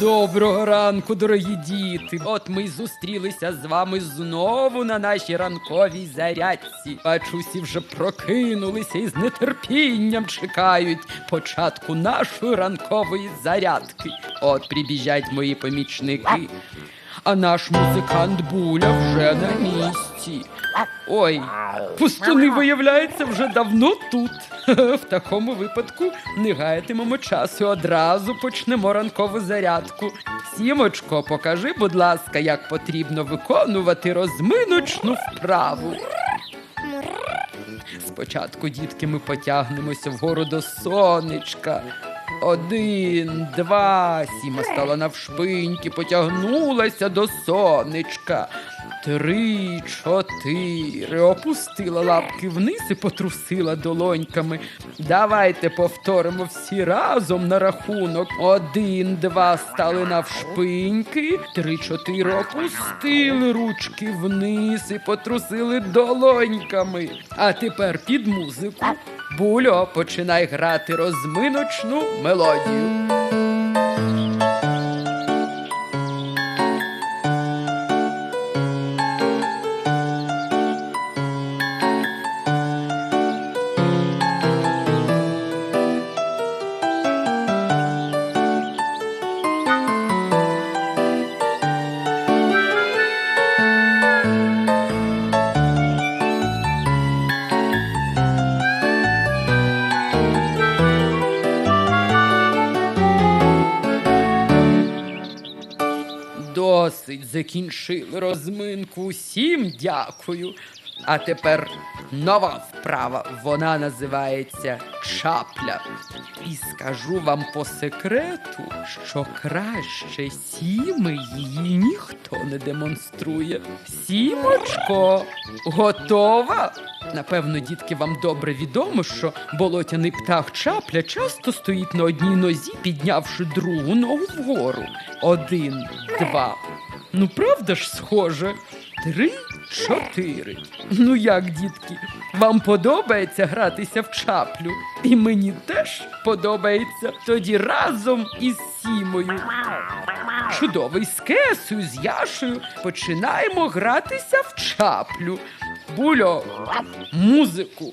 Доброго ранку, дорогі діти. От ми й зустрілися з вами знову на нашій ранковій зарядці. Бачу, всі вже прокинулися і з нетерпінням чекають початку нашої ранкової зарядки. От прибіжать мої помічники. А наш музикант Буля вже на місці. Ой, пустуни, виявляється, вже давно тут. В такому випадку не гаятимемо часу. Одразу почнемо ранкову зарядку. Сімочко, покажи, будь ласка, як потрібно виконувати розминочну вправу. Спочатку, дітки, ми потягнемося вгору до сонечка. Один, два, сіма стала навшпиньки, потягнулася до сонечка. Три, чотири. Опустила лапки вниз і потрусила долоньками. Давайте повторимо всі разом на рахунок. Один, два стали навшпиньки. Три, чотири опустили ручки вниз і потрусили долоньками. А тепер під музику. Бульо, починай грати розминочну мелодію. Досить закінчили розминку. Усім дякую. А тепер нова вправа. Вона називається чапля. І скажу вам по секрету, що краще сіми її ніхто не демонструє. Сімочко, готова? Напевно, дітки, вам добре відомо, що болотяний птах чапля часто стоїть на одній нозі, піднявши другу ногу вгору. Один, два. Ну, правда ж, схоже? Три, чотири. Ну як, дітки, вам подобається гратися в чаплю? І мені теж подобається. Тоді разом із Сімою. Чудовий з Кесою, з Яшею починаємо гратися в чаплю. Бульо, музику.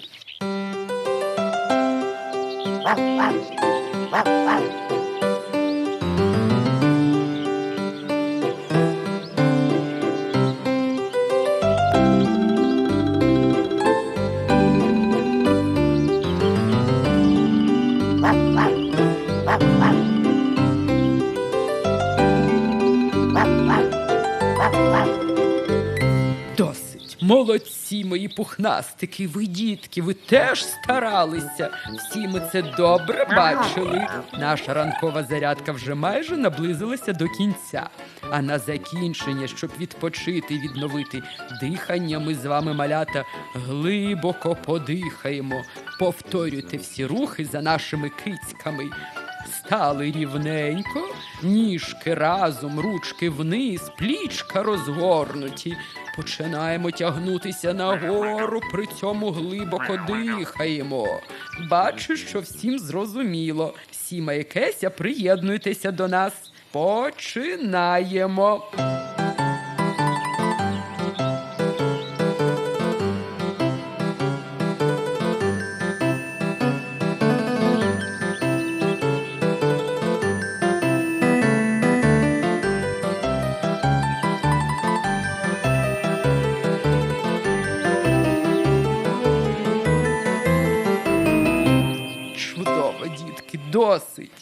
Молодці, мої пухнастики, ви дітки, ви теж старалися. Всі ми це добре бачили. Наша ранкова зарядка вже майже наблизилася до кінця. А на закінчення, щоб відпочити і відновити дихання, ми з вами, малята, глибоко подихаємо. Повторюйте всі рухи за нашими кицьками. Стали рівненько, ніжки разом, ручки вниз, плічка розгорнуті. Починаємо тягнутися нагору, при цьому глибоко дихаємо. Бачу, що всім зрозуміло. Сіма і Кеся, приєднуйтеся до нас. Починаємо. Чудово, дітки, досить.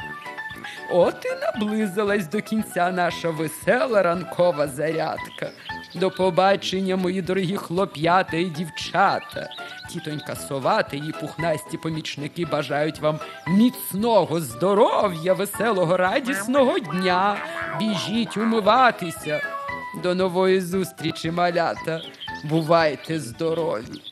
От і наблизилась до кінця наша весела ранкова зарядка. До побачення, мої дорогі хлоп'ята і дівчата. Тітонька сова та пухнасті помічники бажають вам міцного здоров'я, веселого, радісного дня. Біжіть умиватися. До нової зустрічі, малята. Бувайте здорові!